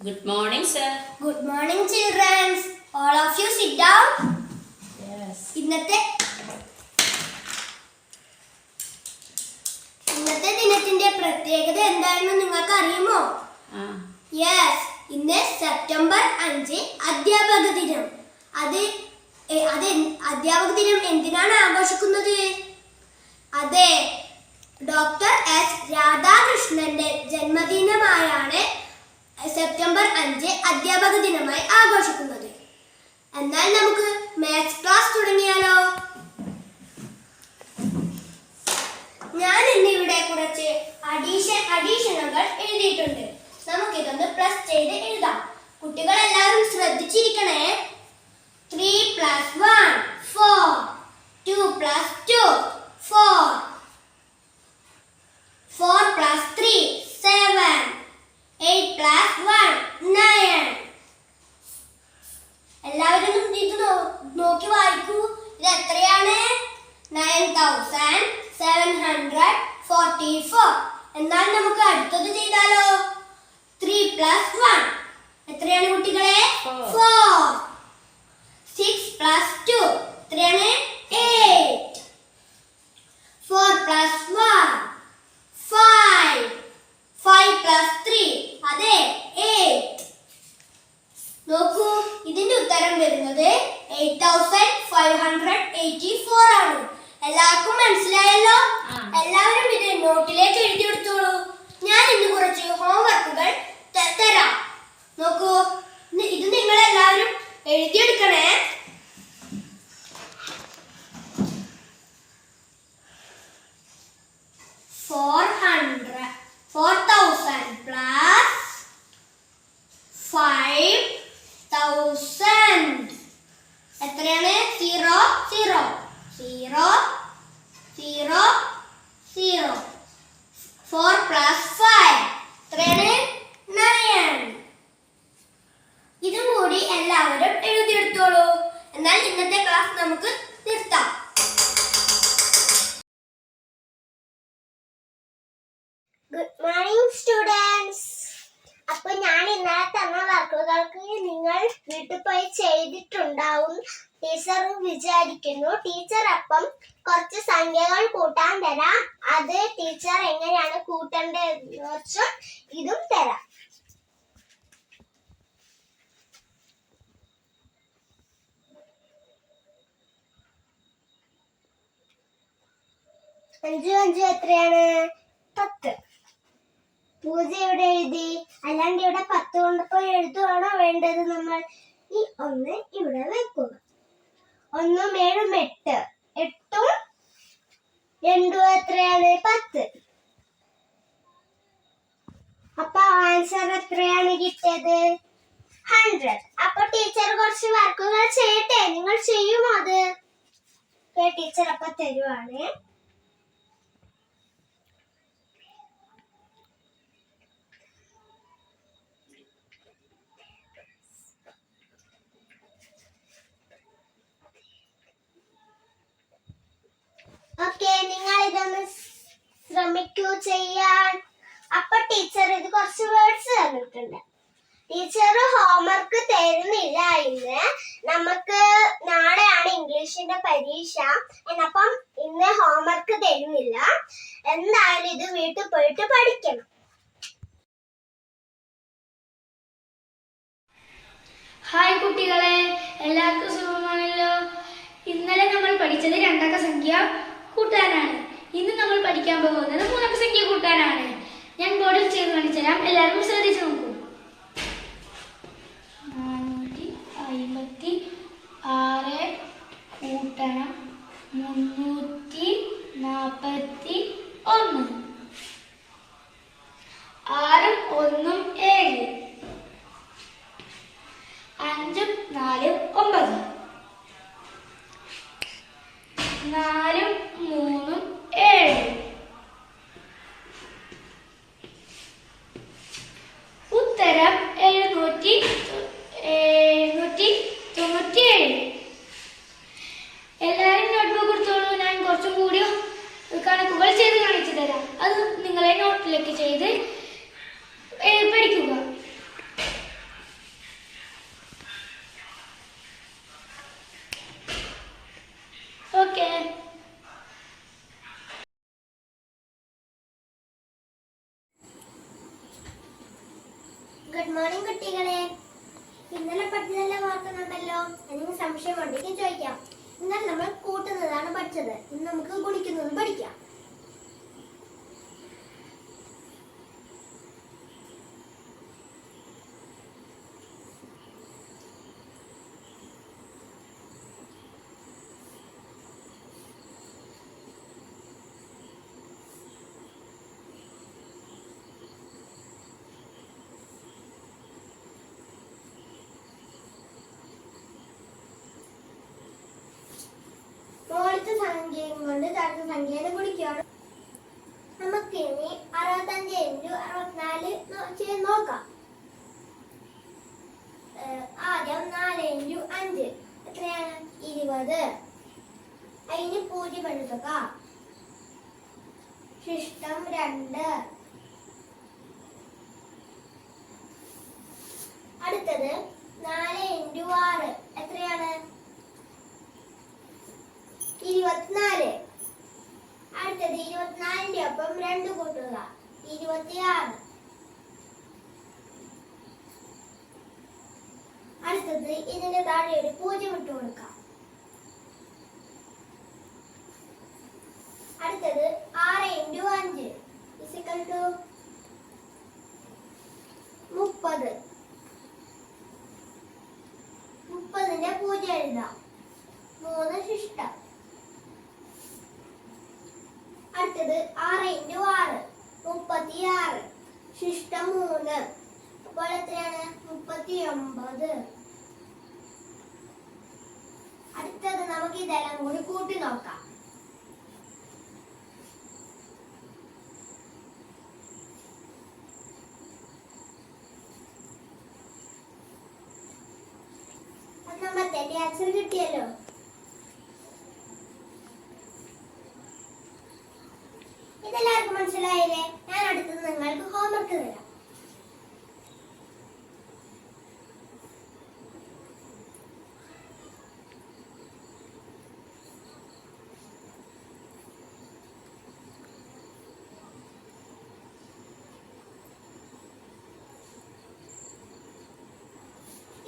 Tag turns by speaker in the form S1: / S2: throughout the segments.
S1: Good morning, sir.
S2: Good morning, children. All of you sit down.
S1: Yes.
S2: ഇന്നത്തെ ഇന്നത്തെ ദിനത്തിന്റെ പ്രത്യേകത എന്താണെന്ന് നിങ്ങൾക്ക് അറിയുമോ യെസ് ഇന്ന് സെപ്റ്റംബർ അഞ്ച് അധ്യാപക ദിനം അത് അത് അധ്യാപക ദിനം എന്തിനാണ് ആഘോഷിക്കുന്നത് അതെ ഡോക്ടർ എസ് രാധാകൃഷ്ണന്റെ ജന്മദിനമായാണ് സെപ്റ്റംബർ അഞ്ച് അധ്യാപക ദിനമായി ആഘോഷിക്കുന്നത്. എന്നാൽ നമുക്ക് മാത്സ് ക്ലാസ് തുടങ്ങിയാലോ? ഞാൻ ഇന്ന് ഇവിടെ കുറച്ച് അഡീഷൻ അഡീഷനുകൾ എഴുതിയിട്ടുണ്ട്. നമുക്കിതൊന്ന് പ്ലസ് ചെയ്ത് എഴുതാം. കുട്ടികൾ എല്ലാവരും ശ്രദ്ധിച്ചിരിക്കണേ. Three plus one four two plus two four four plus three seven eight plus one nine എല്ലാവരും ഇത് നോക്കി വായിക്കൂ. ഇത് എത്രയാണ്? Nine thousand seven hundred forty four എന്നാൽ നമുക്ക് അടുത്തത് ചെയ്താലോ? ത്രീ പ്ലസ് വൺ എത്രയാണ് കുട്ടികളെ. ഫോർ സിക്സ് പ്ലസ് ടു എത്രയാണ്? Eight four plus one five five plus three അതെ എയ്റ്റ് നോക്കൂ ഇതിന്റെ ഉത്തരം വരുന്നത് eight thousand five hundred eighty four ആണ്. എല്ലാവർക്കും മനസ്സിലായല്ലോ? എല്ലാവരും ഇത് നോട്ടിലേക്ക് എഴുതി എടുത്തോളൂ ഞാൻ ഇന്ന് കുറച്ച് ഹോംവർക്കുകൾ തരാം. നോക്കൂ ഇത് നിങ്ങൾ എല്ലാവരും എഴുതിയെടുക്കണേ four hundred four thousand plus five thousand എത്രയാണ് zero zero zero zero zero four plus five എത്രയാണ് നയൻ ഇതും കൂടി എല്ലാവരും എഴുതിയെടുത്തോളൂ എന്നാൽ ഇന്നത്തെ ക്ലാസ് നമുക്ക് നിർത്താം ഗുഡ് മോർണിംഗ് സ്റ്റുഡൻസ് അപ്പൊ ഞാൻ ഇന്നലെ തന്ന വർക്കുകൾക്ക് നിങ്ങൾ വീട്ടിൽ പോയി ചെയ്തിട്ടുണ്ടാവും. ടീച്ചർ വിചാരിക്കുന്നു. ടീച്ചർ അപ്പം കുറച്ച് സംഖ്യകൾ കൂട്ടാൻ തരാം. അത് ടീച്ചർ എങ്ങനെയാണ് കൂട്ടേണ്ടതെന്ന് വെച്ചാൽ ഇതും തരാം. അഞ്ചു അഞ്ചു എത്രയാണ്? പത്ത്. പൂജ ഇവിടെ എഴുതി? അല്ലാണ്ട് ഇവിടെ പത്ത് കൊണ്ടപ്പോൾ എഴുതുവാണോ വേണ്ടത് നമ്മൾ? ഈ ഒന്ന് ഇവിടെ വെക്കുക. ഒന്നും ഏഴും എട്ട്. എട്ടും രണ്ടും എത്രയാണ്? പത്ത്. അപ്പൊ ആൻസർ എത്രയാണ് കിട്ടിയത്? ഹൺഡ്രഡ് അപ്പൊ ടീച്ചർ കുറച്ച് വർക്കുകൾ ചെയ്യട്ടെ. നിങ്ങൾ ചെയ്യുമോ അത്? ടീച്ചർ അപ്പൊ തരുവാണ് ഓക്കെ നിങ്ങൾ ഇതൊന്ന് ശ്രമിക്കൂ ചെയ്യാൻ. അപ്പൊ ടീച്ചർ ഇത് കുറച്ച് വേർഡ്സ് തന്നിട്ടുണ്ട്. ടീച്ചർ ഹോംവർക്ക് തരുന്നില്ല ഇന്ന്. നമുക്ക് നാളെയാണ് ഇംഗ്ലീഷിന്റെ പരീക്ഷ. എന്നപ്പം ഇന്ന് ഹോംവർക്ക് തരുന്നില്ല. എന്തായാലും ഇത് വീട്ടിൽ പോയിട്ട് പഠിക്കണം.
S3: ഹായ് കുട്ടികളെ എല്ലാവർക്കും സുഖമാണല്ലോ? ഇന്നലെ നമ്മൾ പഠിച്ചത് രണ്ടക്ക സംഖ്യ കൂട്ടാനാണ് ഇന്ന് നമ്മൾ പഠിക്കാൻ പോകുന്നത് മൂന്നക്ക സംഖ്യ കൂട്ടാനാണ് ഞാൻ ബോർഡിൽ ചെയ്ത് കാണിച്ചുതരാം എല്ലാവരും ശ്രദ്ധിച്ചു നോക്കൂ. നാനൂറ്റി അമ്പത്തി ആറ് കൂട്ടണം. മുന്നൂറ്റി നാൽപ്പത്തി ഒന്ന്. ആറും ഒന്നും ഏഴ്. അഞ്ചും നാലും ഒമ്പത്. നാലും മൂന്നും ഏഴ് ഉത്തരം എഴുന്നൂറ്റി എഴുന്നൂറ്റി തൊണ്ണൂറ്റിയേഴ്. എല്ലാവരും നോട്ട്ബുക്ക് ഞാൻ കുറച്ചും കണക്കുകൾ ചെയ്ത് കാണിച്ചു തരാം. അത് നിങ്ങളെ നോട്ടിലേക്ക് ചെയ്ത് പഠിക്കുക
S4: ഇന്നലെ പഠിച്ചതെല്ലാം ഓർക്കുന്നുണ്ടല്ലോ എനിക്ക് സംശയമുണ്ടെങ്കിൽ ചോദിക്കാം ഇന്നലെ നമ്മൾ കൂട്ടുന്നതാണ് പഠിച്ചത് ഇന്ന് നമുക്ക് ഗുണിക്കുന്നത് പഠിക്കാം മുകളിലത്തെ സംഖ്യയും കൊണ്ട് താഴ്ന്ന സംഖ്യയെ ഗുണിക്കുകയാണ്. നമുക്ക് ഇനി അറുപത്തഞ്ച് ഇന്റു അറുപത്തിനാല് ചെയ്ത് നോക്കാം. ആദ്യം നാല് ഇന്റു അഞ്ച്. എത്രയാണ്? ഇരുപത്. അതിന് പൂജ്യം എടുത്തുക ശിഷ്ടം രണ്ട്. അടുത്തത് നാല് ഇന്റു ആറ് എത്രയാണ് ഇരുപത്തിനാല്. അടുത്തത് ഇരുപത്തിനാലിന്റെ ഒപ്പം രണ്ട് കൂട്ടുക. ഇരുപത്തിയാറ്. അടുത്തത് ഇതിന്റെ താഴെ ഒരു പൂജ്യം ഇട്ട് കൊടുക്കാം അടുത്തത് ആറ് ഇന്റു അഞ്ച് ഇസിക്കൽ ടു മുപ്പത് മുപ്പതിന്റെ പൂജ്യം എഴുതാം മൂന്ന് ശിഷ്ടം അടുത്തത് ആറ് ഇന്റു ആറ് മുപ്പത്തി ആറ് ശിഷ്ടം മൂന്ന് അപ്പോൾ എത്രയാണ്? മുപ്പത്തി ഒമ്പത് അടുത്തത് നമുക്ക് ഇതെല്ലാം കൂടി കൂട്ടി നോക്കാം. ഒന്നാമത്തെ ആൻസർ കിട്ടിയല്ലോ ഇതെല്ലാവർക്കും മനസ്സിലായില്ലേ ഞാൻ അടുത്തത് നിങ്ങൾക്ക് ഹോംവർക്ക് തരാം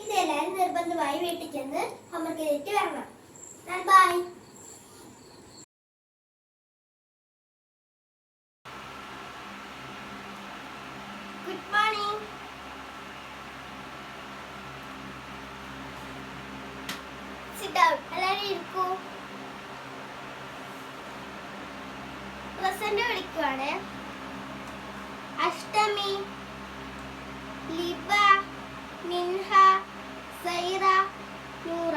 S4: ഇതെല്ലാവരും നിർബന്ധമായി വീട്ടിൽ ചെന്ന് ഹോംവർക്ക് വരണം. ബൈ ഗുഡ് അഷ്ടമി ലിബ മിൻഹ സൈറ നൂറ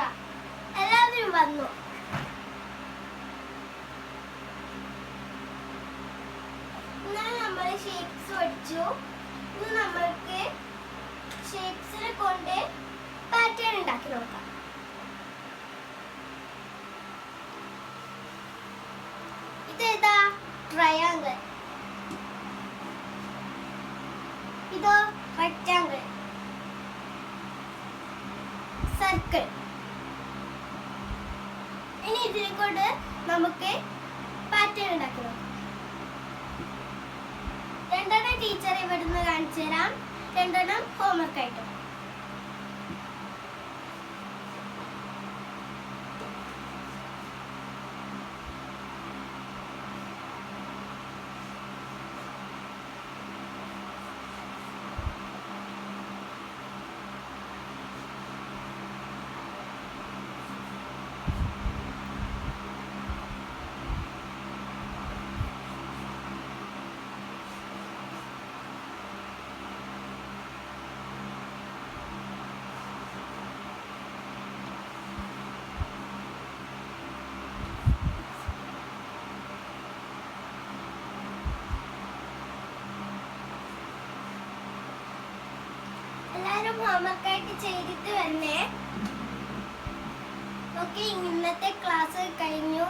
S4: എല്ലാവരും വന്നു. ഇന്നലെ നമ്മൾ ഷേപ്സ് പഠിച്ചു ഇന്ന് നമ്മൾക്ക് ഷേപ്സിനെ കൊണ്ട് പാറ്റേൺ ഉണ്ടാക്കി നോക്കാം. ഇതേതാ ട്രയാങ്കിൾ ഇതോ റെക്റ്റാങ്കിൾ സർക്കിൾ ഇതിനെ കൊണ്ട് നമുക്ക് പാറ്റേൺ ഉണ്ടാക്കി നോക്കാം. രണ്ടെണ്ണം ടീച്ചർ ഇവിടുന്ന് കാണിച്ചു തരാം രണ്ടെണ്ണം ഹോംവർക്ക് ആയിട്ട്. എല്ലാരും ഹോംവർക്ക് ആയിട്ട് ചെയ്തിട്ട് വന്നേ. ഓക്കെ ഇന്നത്തെ ക്ലാസ് കഴിഞ്ഞു.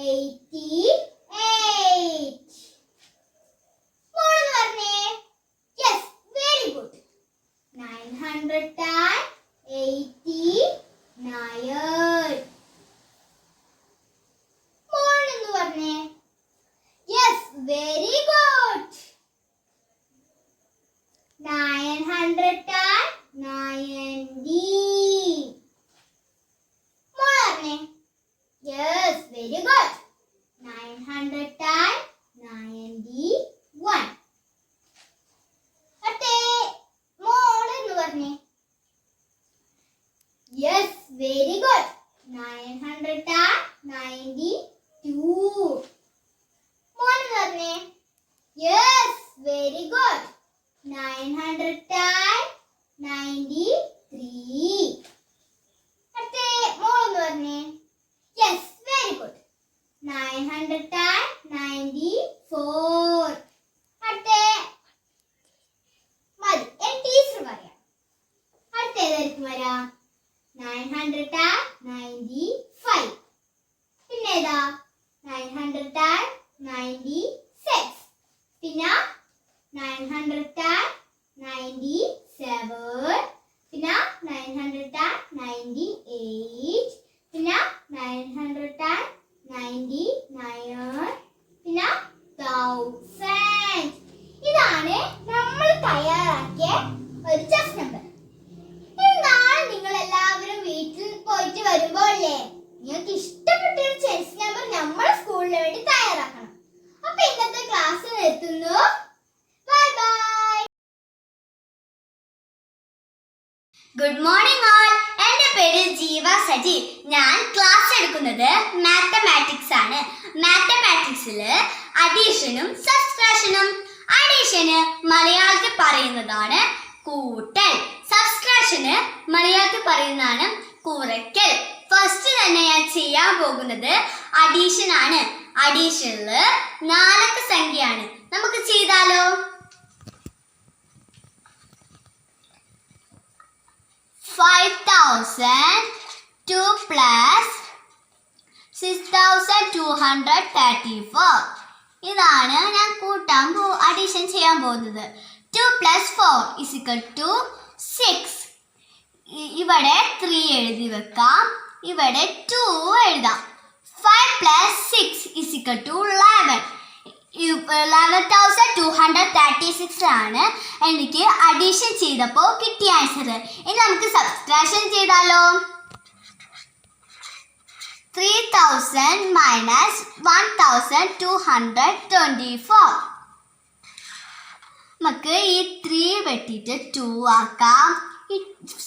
S4: eighty ഗുഡ് മോർണിംഗ്
S5: ഓൾ എന്റെ പേര് ജീവ സജി. ഞാൻ ക്ലാസ് എടുക്കുന്നത് മാത്തമാറ്റിക്സ് ആണ്. മാത്തമാറ്റിക്സിൽ അഡീഷനും സബ്സ്ട്രാക്ഷനും അഡീഷന് മലയാളത്തിൽ പറയുന്നതാണ് കൂട്ടൽ. സബ്സ്ക്രാഷന് മലയാളത്തിൽ പറയുന്നതാണ് കുറയ്ക്കൽ. ഫസ്റ്റ് തന്നെ ഞാൻ ചെയ്യാൻ പോകുന്നത് അഡീഷനാണ് അഡീഷനിൽ നാലക്ക സംഖ്യയാണ്. നമുക്ക് ചെയ്താലോ? Five thousand two plus six thousand two hundred thirty four ഇതാണ് ഞാൻ കൂട്ടാൻ പോ അഡീഷൻ ചെയ്യാൻ പോകുന്നത്. Two plus four is equal to six ഇവിടെ ത്രീ എഴുതി വെക്കാം. ഇവിടെ ടു എഴുതാം. Five plus six is equal to eleven thousand two hundred thirty സിക്സിലാണ് എനിക്ക് അഡീഷൻ ചെയ്തപ്പോൾ കിട്ടിയ ആൻസർ ഇനി നമുക്ക് സബ്സ്ട്രാക്ഷൻ ചെയ്താലോ? Three thousand minus one thousand two hundred twenty four നമുക്ക് ഈ ത്രീ വെട്ടിയിട്ട് ടു ആക്കാം. ഈ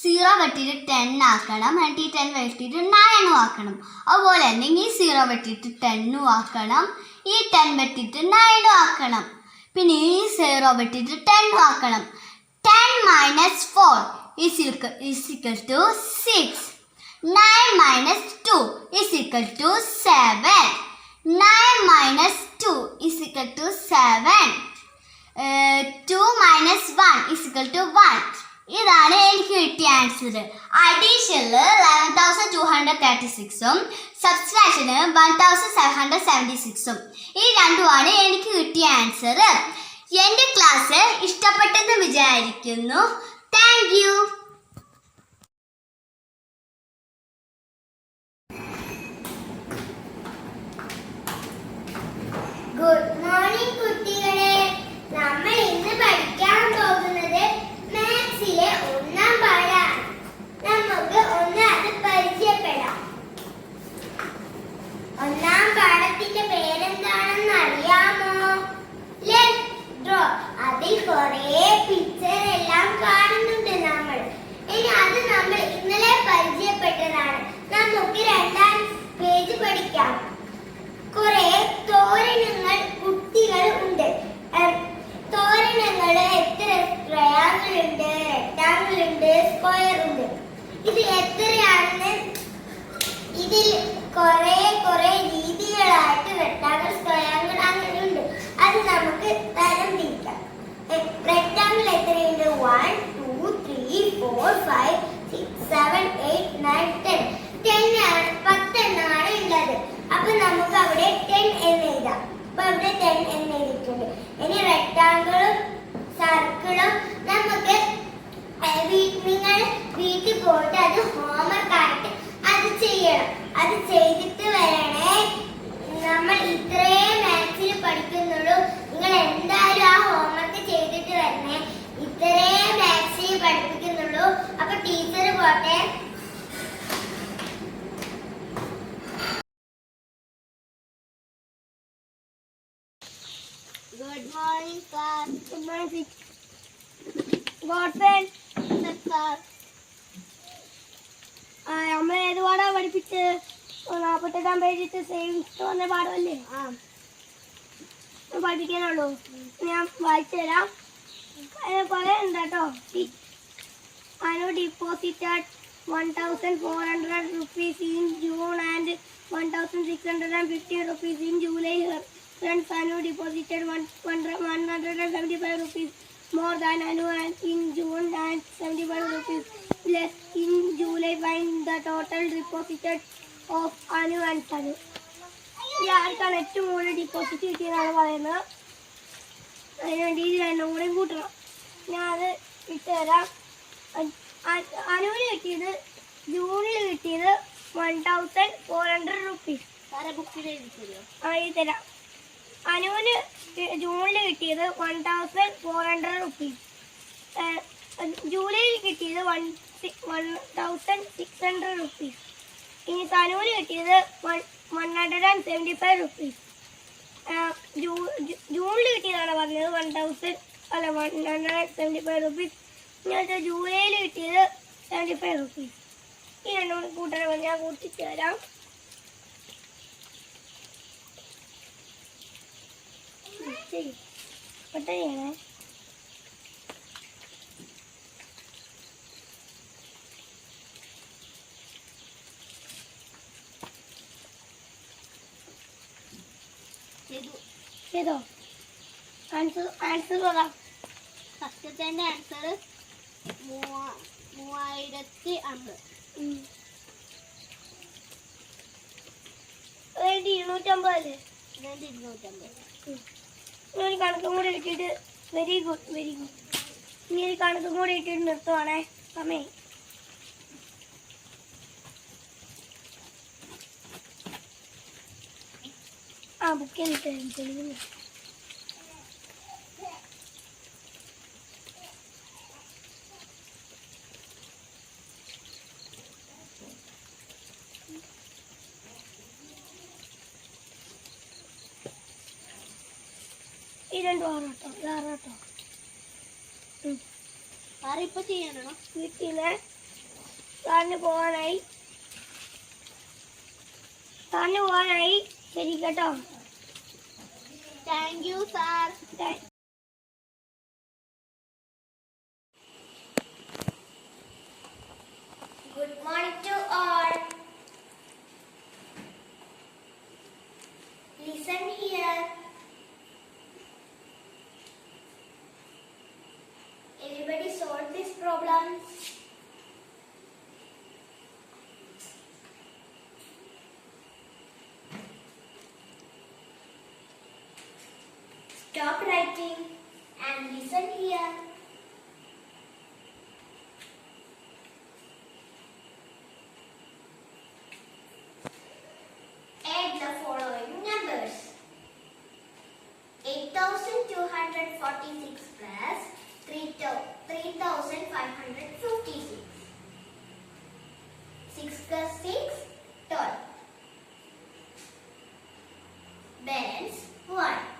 S5: സീറോ വെട്ടിയിട്ട് ടെൻ ആക്കണം. എന്നിട്ട് ഈ ടെൻ വെട്ടിയിട്ട് നയനും ആക്കണം. അതുപോലെ തന്നെ ഈ സീറോ വെട്ടിയിട്ട് ടെന്നും ആക്കണം. ഈ ടെൻ വെട്ടിട്ട് നയൻ ആക്കണം പിന്നെ ഈ സീറോ വെട്ടിട്ട് ടെൻ ആക്കണം ten minus four is equal, is equal to 6. 9 minus 2 is equal to 7. 9 minus 2 is equal to 7. Uh, 2 minus 1 is equal to 1. ഇതാണ് എനിക്ക് കിട്ടിയ answer അഡീഷനിൽ eleven thousand two hundred thirty സിക്സും സബ്സ്ട്രാക്ഷന് one thousand seven hundred seventy സിക്സും ഈ രണ്ടുമാണ് എനിക്ക് കിട്ടിയ answer എന്റെ ക്ലാസ് ഇഷ്ടപ്പെട്ടെന്ന് വിചാരിക്കുന്നു. താങ്ക് യു
S4: ഗുഡ് മോർണിംഗ് കുട്ടികളെ നമ്മൾ ഇന്ന് പഠിക്കാൻ പോകുന്നത് മാത്സിലെ ഒന്നാം പാഠാണ് നമുക്ക് ഒന്ന് അത് പരിചയപ്പെടാം ഒന്നാം പാഠത്തിന്റെ പേരെന്താണെന്ന് അറിയാമോ ഡ്രോ അതിൽ കുറേ പിക്ചർ എല്ലാം കാണുന്നുണ്ട് നമ്മൾ. ഇനി അത് നമ്മൾ ഇന്നലെ പരിചയപ്പെട്ടതാണ്. നമുക്ക് രണ്ടാം പേജ് പഠിക്കാം. കുറെ തോരണങ്ങൾ കുട്ടികൾ ഉണ്ട്. തോരണങ്ങൾ എത്ര ട്രയാങ്കിൾ ഉണ്ട് റെക്ടാങ്കിൾ ഉണ്ട് സ്ക്വയർ ഉണ്ട് ഇത് എത്രയാണെന്ന് ഇതിൽ കുറെ കുറെ രീതികളായിട്ട് റെക്ടാങ്കിൾ സ്ക്വയർ അങ്ങനെ ഉണ്ട് അത് നമുക്ക് തരം തിരിക്കാം റെക്ടാങ്കിൾ എത്രയുണ്ട് one two three four five six seven eight nine ten ten ആണ് പത്തെണ്ണമാണ് ഉള്ളത് അപ്പൊ നമുക്ക് അവിടെ ടെൻ എന്ന് എഴുതാം അപ്പൊ അവിടെ ടെൻ എന്ന് എഴുതിയിട്ടുണ്ട് ഇനി റെക്ടാങ്കിളും സർക്കിളും നമുക്ക് ഏഹ് വീ- നിങ്ങൾ വീട്ടിൽ പോയിട്ട് അത് ഹോംവർക്ക് ആയിട്ട് അത് ചെയ്യണം അത് ചെയ്തിട്ട് വരണേ നമ്മൾ ഇത്രയും മാത്സിൽ പഠിക്കുന്നുള്ളൂ നിങ്ങൾ എന്തായാലും ആ ഹോംവർക്ക് ചെയ്തിട്ട് വരണേ ഇത്രയും മാത്സിൽ പഠിപ്പിക്കുന്നുള്ളൂ അപ്പൊ ടീച്ചർ പോട്ടെ
S5: good morning sir
S4: good morning ഗോഡ്ഫ്രണ്ട്
S5: sir
S4: നമ്മൾ ഏത് പാടാ പഠിപ്പിച്ച് നാപ്പത്തെട്ടാം പേജിട്ട് സേവിങ്സ് വന്ന പാടമല്ലേ
S5: ആ
S4: പഠിക്കാനുള്ളൂ ഞാൻ വായിച്ചു തരാം അതിന് കുറേ ഉണ്ട് കേട്ടോ Anu deposited one thousand four hundred rupees in June and one thousand six hundred and fifty rupees in July friends Anu hundred and seventy five rupees more than Anu and in June and 75 rupees. Less in July find the total deposited of Anu and Sanu. ഈ ആർക്കാണ് ഏറ്റവും കൂടുതൽ deposit കിട്ടിയെന്നാണ് പറയുന്നത് അതിനുവേണ്ടി ഇത് രണ്ടും കൂടെ കൂട്ടണം ഞാൻ അത് വിട്ടുതരാം അനുവിന് കിട്ടിയത് ജൂണിൽ കിട്ടിയത് one thousand four hundred rupees ആ ഇത് തരാം. അനുവിന് ജൂണിൽ കിട്ടിയത് one thousand four hundred rupees ജൂലൈയിൽ കിട്ടിയത് one one thousand six hundred rupees ഇനി തനുവിന് കിട്ടിയത് one one hundred and seventy five rupees ജൂണിൽ കിട്ടിയതാണ് പറഞ്ഞത് വൺ തൗസൻഡ് അല്ല one hundred and seventy five rupees ഇനി ജൂലൈയിൽ കിട്ടിയത് സെവന്റി ഫൈവ് റുപ്പീസ് ഈ രണ്ടും കൂടി കൂട്ടണം. ഞാൻ കൂട്ടിച്ച് തരാം ശരി പെട്ടെന്ന് ചെയ്യണേ.
S5: ചെയ്തു.
S4: ആൻസർ ആൻസർ പറ.
S5: ഫസ്റ്റത്തെ ആൻസർ മൂവായിരത്തി അമ്പത്. രണ്ട് ഇരുന്നൂറ്റമ്പത്.
S4: ഇനി കണക്കും കൂടി ഇട്ടിട്ട് വെരി ഗുഡ് വെരി ഗുഡ് ഇനി കണക്കും കൂടി ഇട്ടിട്ട് നിർത്തുവാണേ അമ്മേ. ആ ബുക്ക് തെളിവുന്നു രണ്ടും ആറാട്ടോ ഇത് ആറാട്ടോ
S5: സാറ് ഇപ്പൊ ചെയ്യാനാണോ?
S4: വീട്ടിൽ നിന്ന് സാറിന് പോകാനായി താഴ്ന്നു പോകാനായി ശരി കേട്ടോ.
S5: Thank you sir
S4: Stop writing and listen here. Add the following numbers. 8246 plus 3556. 6 plus 6, 12. Balance 1.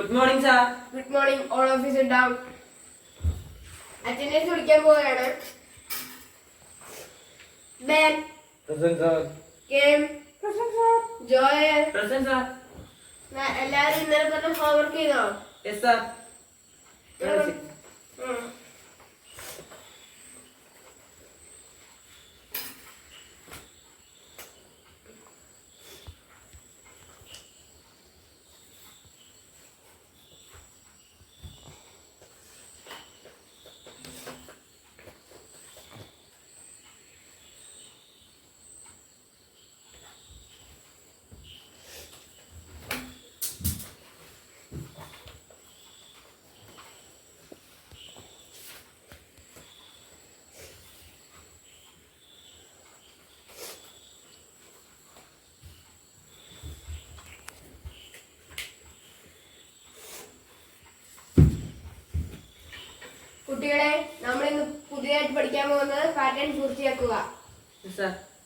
S6: Good morning sir
S7: good morning all officer down attendance വിളിക്കാൻ പോവുകയാണ്. ബെൻ
S6: പ്രസന്റ് സാർ
S7: കെം ജോയൽ
S6: പ്രസന്റ് സാർ
S7: ന- എല്ലാവരും ഇന്നലെ പറഞ്ഞ ഹോംവർക്ക് ചെയ്തോ?
S6: യെസ് സാർ
S7: ഉം. കുട്ടികളെ നമ്മൾ ഇന്ന് പുതിയതായിട്ട് പഠിക്കാൻ പോകുന്നത് പാറ്റേൺ പൂർത്തിയാക്കുക.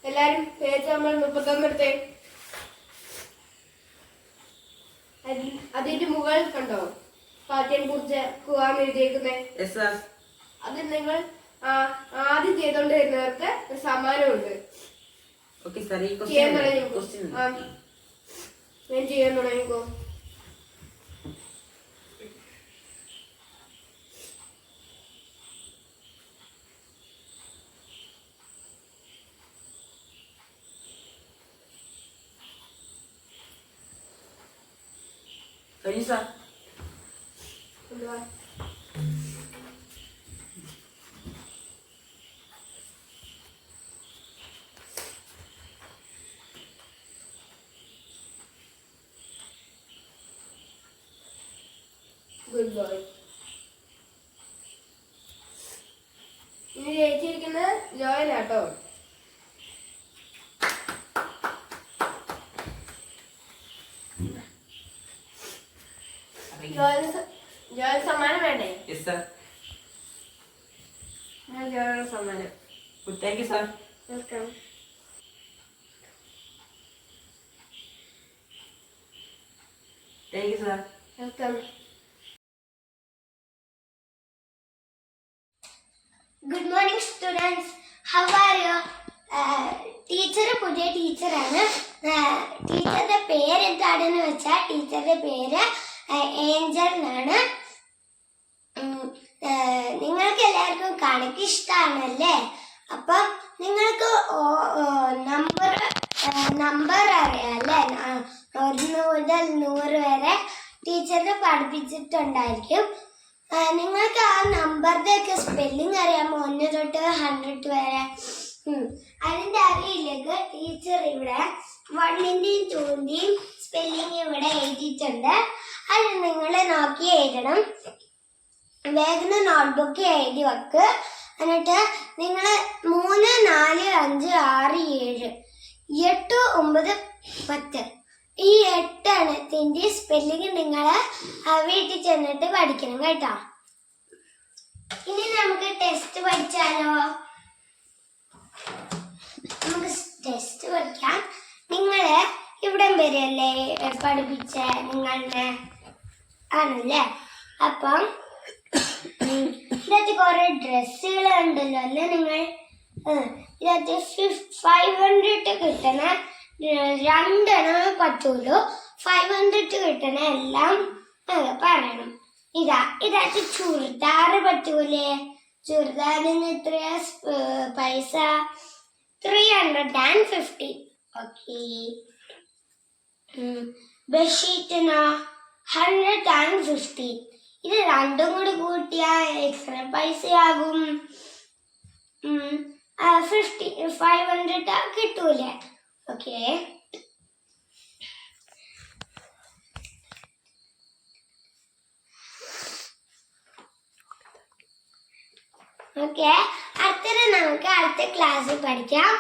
S7: എല്ലാരും പേജ് നമ്മൾ മുപ്പത്തൊന്ന് എടുത്തേ. അതിന്റെ മുകളിൽ കണ്ടോ? പാറ്റേൺ പൂർത്തിയാക്കുക എഴുതിയേക്കുന്നേ. അത് നിങ്ങൾ ആദ്യം ചെയ്തോണ്ട് വരുന്നവർക്ക് ഒരു സമ്മാനമുണ്ട്. ചെയ്യാൻ പറഞ്ഞു ഞാൻ ചെയ്യാൻ തുടങ്ങിക്കോ.
S6: കഴിഞ്ഞു
S7: ഗുഡ് ബോയ് ഇനി ജയിച്ചിരിക്കുന്നത് ജോയലാട്ടോ. ജോയൽ സമ്മാനം വേണ്ടേ?
S6: യെസ് സാർ
S7: ഞാൻ ജോയൽ സമ്മാനം.
S6: Good thank you sir
S7: welcome
S6: thank you sir
S7: welcome
S4: good morning students how are you teacher പുതിയ ടീച്ചറാണ് ടീച്ചറുടെ പേര് എന്താണെന്ന് വെച്ചാൽ ടീച്ചറുടെ പേര് ഏഞ്ചൽ എന്നാണ് നിങ്ങൾക്ക് എല്ലാവർക്കും കണക്ക് ഇഷ്ടമാണല്ലേ
S8: അപ്പം നിങ്ങൾക്ക് നമ്പർ നമ്പർ അറിയാം അല്ലേ ആ, ഒന്ന് മുതൽ നൂറ് വരെ ടീച്ചറിന് പഠിപ്പിച്ചിട്ടുണ്ടായിരിക്കും. നിങ്ങൾക്ക് ആ നമ്പറിന്റെ ഒക്കെ സ്പെല്ലിംഗ് അറിയാമോ ഒന്ന് തൊട്ട് ഹൺഡ്രഡ് വരെ. അതിന്റെ അറിയില്ലെങ്കിൽ ടീച്ചർ ഇവിടെ വണ്ണിന്റെയും ടൂന്റെയും സ്പെല്ലിംഗ് ഇവിടെ എഴുതിയിട്ടുണ്ട്. അത് നിങ്ങൾ നോക്കി എഴുതണം. വേഗം നോട്ട്ബുക്ക് എഴുതി വെക്ക്. എന്നിട്ട് നിങ്ങൾ മൂന്ന് നാല് അഞ്ച് ആറ് ഏഴ് എട്ട് ഒമ്പത് പത്ത് ഈ എട്ട് എണ്ണത്തിന്റെ സ്പെല്ലിംഗ് നിങ്ങൾ വീട്ടിൽ ചെന്നിട്ട് പഠിക്കണം കേട്ടോ. ഇനി നമുക്ക് ടെസ്റ്റ് പഠിച്ചാലോ? നമുക്ക് ടെസ്റ്റ് പഠിക്കാം. നിങ്ങൾ ഇവിടം വരെയല്ലേ പഠിപ്പിച്ച നിങ്ങളുടെ? ആണല്ലേ അപ്പം ഇതിനകത്ത് കുറെ ഡ്രസ്സുകൾ ഉണ്ടല്ലോ. അല്ലേ നിങ്ങൾ ഇതിനകത്ത് ഫൈവ് ഹൺഡ്രഡ് കിട്ടണ. രണ്ടെണ്ണമേ പറ്റുള്ളൂ ഫൈവ് ഹൺഡ്രഡ് കിട്ടണ എല്ലാം പറയണം. ഇതാ ഇതിനകത്ത് ചുരിദാർ പറ്റൂലേ? ചുരിദാറിന് എത്രയാ പൈസ? Three hundred and fifty okay ബെഡ്ഷീറ്റിനോ hundred and fifty ഇത് രണ്ടും കൂടി കൂട്ടിയാൽ എത്ര പൈസയാകും. ഫിഫ്റ്റി ഫൈവ് ഹൺഡ്രഡ് കിട്ടൂലേ. ഓക്കെ ഓക്കെ അടുത്തത് നമുക്ക് അടുത്ത ക്ലാസ്സിൽ പഠിക്കാം.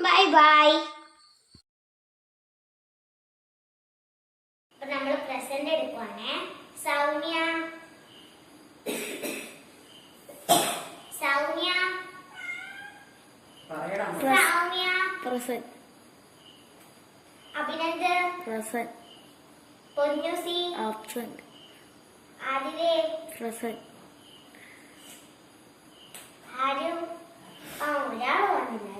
S8: ബൈ ബൈ നമ്മൾ പ്രസന്റ് എടുക്കുവാണേ. സൗമ്യ. സൗമ്യ.
S6: പറയടാ
S8: Soumya.
S9: Present
S8: Abhinand.
S9: Present
S8: Ponnusi.
S9: Absent
S8: ആതിരേ.
S9: Present
S8: ആരും. ഒരാൾ വന്നില്ല.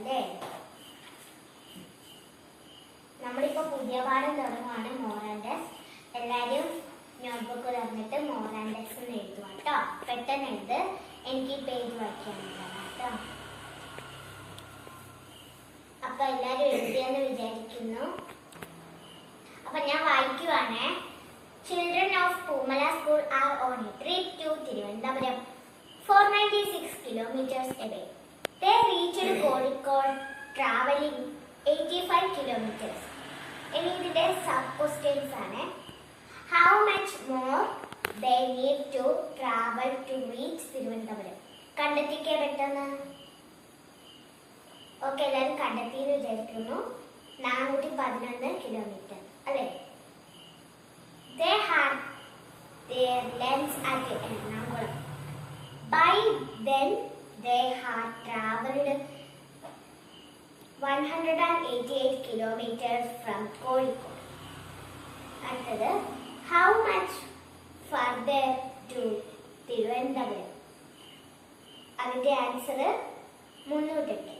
S8: അല്ലേ നമ്മളിപ്പോ പുതിയ പാഠം തുടങ്ങുവാണ് മോറാൻഡസ് എല്ലാരും നോട്ട്ബുക്ക് തുറന്നിട്ട് മോറാൻഡസ് എന്ന് എഴുതുക കേട്ടോ പെട്ടെന്ന് എഴുത് എനിക്ക് ഈ പേജ് വായിക്കാനുള്ളതാണ് കേട്ടോ അപ്പൊ എല്ലാവരും എഴുതിയെന്ന് വിചാരിക്കുന്നു. അപ്പൊ ഞാൻ വായിക്കുവാണേ. Children of Poomala school are on trip to Thiruvananthapuram four ninety 496 kilometers away. They reached Kozhikode traveling 85 kilometers. ഇനി ഇതിന്റെ സബ് ക്വസ്റ്റ്യൻസ് ആണ്. How much more they need to travel to reach Thiruvananthapuram? കണ്ടെത്തിക്കേ പെട്ടെന്ന്. ഓക്കെ എല്ലാവരും കണ്ടെത്തി എന്ന് വിചാരിക്കുന്നു. നാനൂറ്റി പതിനൊന്ന് കിലോമീറ്റർ അല്ലേ? They had their lens at traveled 188 kilometers from Kozhikode. അടുത്തത് how much further to Thiruvananthapuram അതിന്റെ ആൻസർ മുന്നൂറ്റെട്ട്